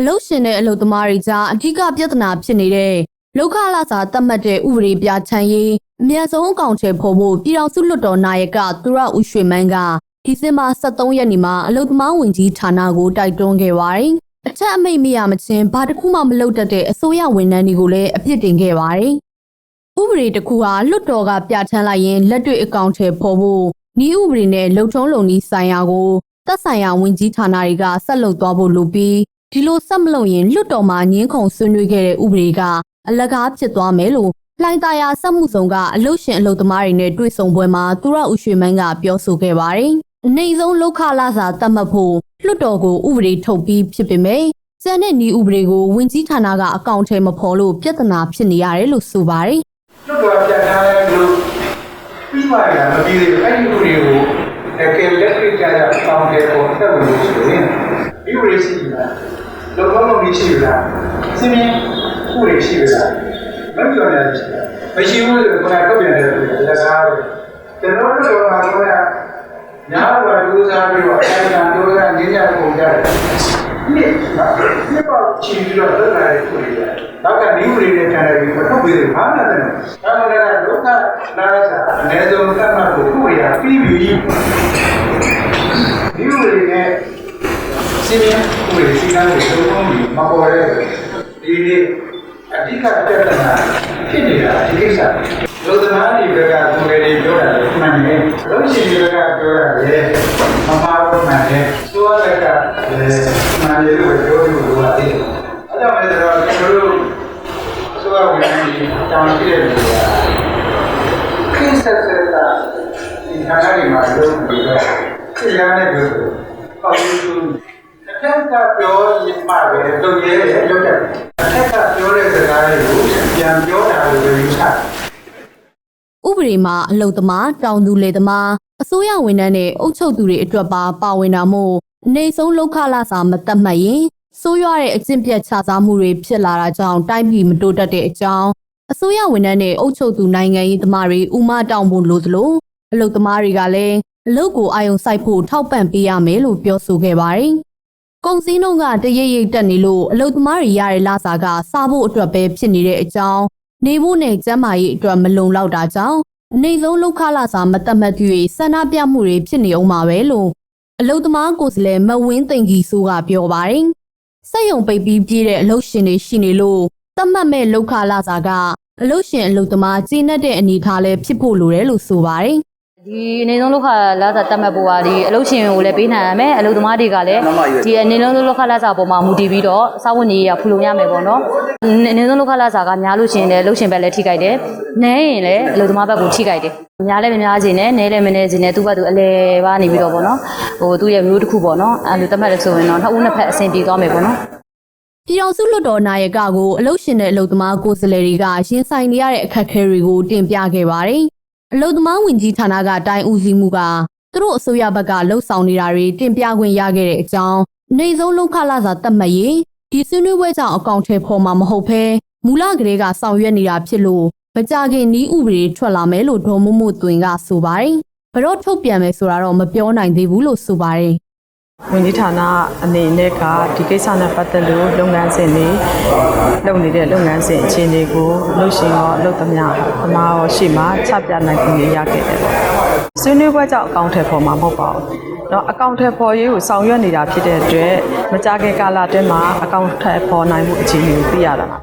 အလုတ်ရှင်တဲ့အလုတ်သမားတွေကြားအဓိကပြဿနာဖြစ်နေတဲ့လောက်ခလာစာတတ်မှတ်တဲ့ဥပဒေပြဋ္ဌာန်းရေးအများဆုံးအကောင့်ချေဖော်ဖို့ပြည်တော်စုလွှတ်တော်နာယကသူရဦးရွှေမန်းကဒီဇင်ဘာ23ရက်နေ့မှာအလုတ်သမားဝင်ကြီးဌာနကိုတိုက်တွန်းခဲ့ပါတယ်။အထက်အမိတ်မရမချင်းဘာတစ်ခုမှမလုပ်တတ်တဲ့အစိုးရဝန်ထမ်းတွေကိုလည်းအပြစ်တင်ခဲ့ပါတယ်။ဥပဒေတစ်ခုဟာလွှတ်တော်ကပြဋ္ဌာန်းလိုက်ရင်လက်တွေ့အကောင့်ချေဖော်ဖို့ဤဥပဒေနဲ့လုံထုံးလုံနည်းဆိုင်ရာကိုသက်ဆိုင်ရာဝန်ကြီးဌာနတွေကဆက်လုပ်သွားဖို့လိုပြီး ဒီလိုဆက်မလုပ်ရင်လွတ်တော်မှာညင်းခုန်ဆွေးနွေးခဲ့တဲ့ဥပဒေကအလကားဖြစ်သွားမယ်လို့လှိုင်သာယာစက်မှုဆောင်ကအလုတ်ရှင်အလုတ်သမားတွေနဲ့တွေ့ဆုံပွဲမှာသူရဦးရွှေမန်းကပြောဆိုခဲ့ပါတယ်။အနေဆုံးလောက်ခလာစာတတ်မှတ်ဖို့လွတ်တော်ကိုဥပဒေထုတ်ပြီးဖြစ်ပေမဲ့စံတဲ့ဤဥပဒေကိုဝင်ကြီးဌာနကအကောင့်ထဲမဖော်လို့ပြဿနာဖြစ်နေရတယ်လို့ဆိုပါတယ်လွတ်တော်ပြန်ထားတဲ့လူပြီးပါရမပြီးသေးဘူးအဲ့ဒီလူတွေကိုတကယ်လက်တွေ့ကြရအောင်တယ်ပေါ်ဆက်လို့ဆိုရင်ဒီလိုရှိလား လောလောလုံးရှိလားစင်းင်းဥရိရှိလားမပြောရရှိလားမရှိဘူးလို့ခေါ်တော့ပြန်တယ်လက်စားတယ်ကျွန်တော်တို့ကတော့ညာဘဝဒုစားပြီးတော့အဲဒါဒုစားငင်းရပုံကြတယ်ဒီဒီပေါ့ချီပြီးတော့လွတ်လာတဲ့ကိုယ်တွေတော့ကနေဦးလေးနဲ့ခံရပြီးတော့ပြီးတယ်ဘာမှမသိဘူးဒါမှလည်းဒုက္ခနာရစာအနည်းဆုံးသတ်မှတ်ဖို့ကိုယ်ရပြီးပြီဒီဦးလေးနဲ့ စီမင်းကိုယ်စီကံကိုသုံးလုံးပြီးမပေါ်ရဲဒီနေ့အဓိကပြဿနာဖြစ်နေတာဒီကိစ္စလူသမားတွေကကိုယ်တွေပြောတာလေမှန်တယ်လူရှိတွေကပြောတာလေမမှားဘူးမှန်တယ်သူကလည်းမှန်တယ်လို့ပြောလို့လိုပါတယ်အဲကြောင့်လည်းတော့ကျွန်တော်တို့ဆိုတော့ဝင်နေတောင်းပြည့်တယ်ခိစ္စဆက်တာဒီခါးရီမှာလုံးပြီးတော့သိရတဲ့ပြောပေါ့လို့အ ထက်ကပြောရင်မှပဲလုပ်ရဲလုပ်တယ်အထက်ကပြောတဲ့စကားတွေကိုပြန်ပြောတာလို့ယူဆတယ်ဥပဒေမှာအလုတ်သမားတောင်သူလေသမားအစိုးရဝန်ထမ်းနဲ့အုပ်ချုပ်သူတွေအတွက်ပါပါဝင်တာမို့အနေဆုံးလောက်ခလာစာမတတ်မှတ်ရင်ဆိုးရွားတဲ့အကျင့်ပြတ်ခြစားမှုတွေဖြစ်လာတာကြောင့်တိုင်းပြည်မတိုးတက်တဲ့အကြောင်းအစိုးရဝန်ထမ်းနဲ့အုပ်ချုပ်သူနိုင်ငံရေးသမားတွေဥမတောင်းဖို့လိုသလိုအလုတ်သမားတွေကလည်းအလုတ်ကိုအာယုံစိုက်ဖို့ထောက်ပံ့ပေးရမယ်လို့ပြောဆိုခဲ့ပါတယ်။ ကုန်စည်နှုန်းကတရိပ်ရိပ်တက်နေလို့အလုတ်သမားတွေရတဲ့လစာကစားဖို့အတွက်ပဲဖြစ်နေတဲ့အကြောင်းနေဖို့နဲ့ကျန်းမာရေးအတွက်မလုံလောက်တာကြောင့်အနေဆုံးလောက်ခလာစာမတတ်မှတ်၍ဆန္ဒပြမှုတွေဖြစ်နေအောင်ပါပဲလို့အလုတ်သမားကိုယ်စားလှယ်မဝင်းသိန်ကြီးဆိုကပြောပါတယ်။စက်ယုံပိတ်ပြီးပြေးတဲ့အလုတ်ရှင်တွေရှိနေလို့တတ်မှတ်မဲ့လောက်ခလာစာကအလုတ်ရှင်အလုတ်သမားကျင်းတဲ့အနေအထားလည်းဖြစ်ဖို့လိုတယ်လို့ဆိုပါတယ်။ ဒီအနေဆုံးလောက်ခလာစာတတ်မှတ်ဖို့ကဒီအလုပ်ရှင်ကိုလည်းပေးနိုင်ရမယ်အလုပ်သမားတွေကလည်းဒီအနေဆုံးလောက်ခလာစာပေါ်မှာမူတည်ပြီးတော့စာဝန်ကြီးရဖူလုံရမယ်ပေါ့နော်အနေဆုံးလောက်ခလာစာကများလို့ရှိရင်လည်းလုပ်ရှင်ဘက်လည်းထိခိုက်တယ်နည်းရင်လည်းအလုပ်သမားဘက်ကိုထိခိုက်တယ်များလည်းမများခြင်းနဲ့နည်းလည်းမနည်းခြင်းနဲ့သူ့ဘက်သူအလဲပါနေပြီးတော့ပေါ့နော်ဟိုသူ့ရဲ့မျိုးတစ်ခုပေါ့နော်အဲလိုတတ်မှတ်လို့ဆိုရင်တော့နှစ်ဦးနှစ်ဖက်အဆင်ပြေသွားမယ်ပေါ့နော်ပြည်တော်စုလွှတ်တော်နာယကကိုအလုတ်ရှင်တဲ့အလုတ်သမားကိုယ်စားလှယ်တွေကရင်ဆိုင်နေရတဲ့အခက်အခဲတွေကိုတင်ပြခဲ့ပါတယ်။ အလုတ်သမားဝင်ကြီးဌာနကတိုင်းဦးစီးမှုကသူတို့အစိုးရဘက်ကလှုပ်ဆောင်နေတာတွေတင်ပြခွင့်ရခဲ့တဲ့အကြောင်းနေဆုံးလောက်ခလာစာတတ်မှတ်ရေးဒီဆွေးနွေးပွဲကြောင့်အကောင့်ထဲပေါ်မှာမဟုတ်ဘဲမူလကလေးကဆောင်ရွက်နေတာဖြစ်လို့မကြခင်ဤဥပဒေထွက်လာမယ်လို့ဒေါ်မို့မို့သွင်ကဆိုပါတယ်။ဘရော့ထုတ်ပြန်မယ်ဆိုတာတော့မပြောနိုင်သေးဘူးလို့ဆိုပါတယ်။ ဝန်ကြီးဌာနအနေနဲ့ကဒီကိစ္စနဲ့ပတ်သက်လို့လုပ်ငန်းစဉ်တွေလုပ်နေတဲ့လုပ်ငန်းစဉ်အခြေအနေကိုလှုပ်ရှင်ရောလုပ်သမျှအမှားရောရှိမှချပြနိုင်ခွင့်ရခဲ့တယ်ပေါ့။ဆွေးနွေးပွဲကြောင့်အကောင့်ထဲပေါ်မှာမဟုတ်ပါဘူး။တော့အကောင့်ထဲပေါ်ရေးကိုဆောင်ရွက်နေတာဖြစ်တဲ့အတွက်မကြခင်ကာလအတွင်းမှာအကောင့်ထဲပေါ်နိုင်မှုအခြေအနေကိုသိရတာပါ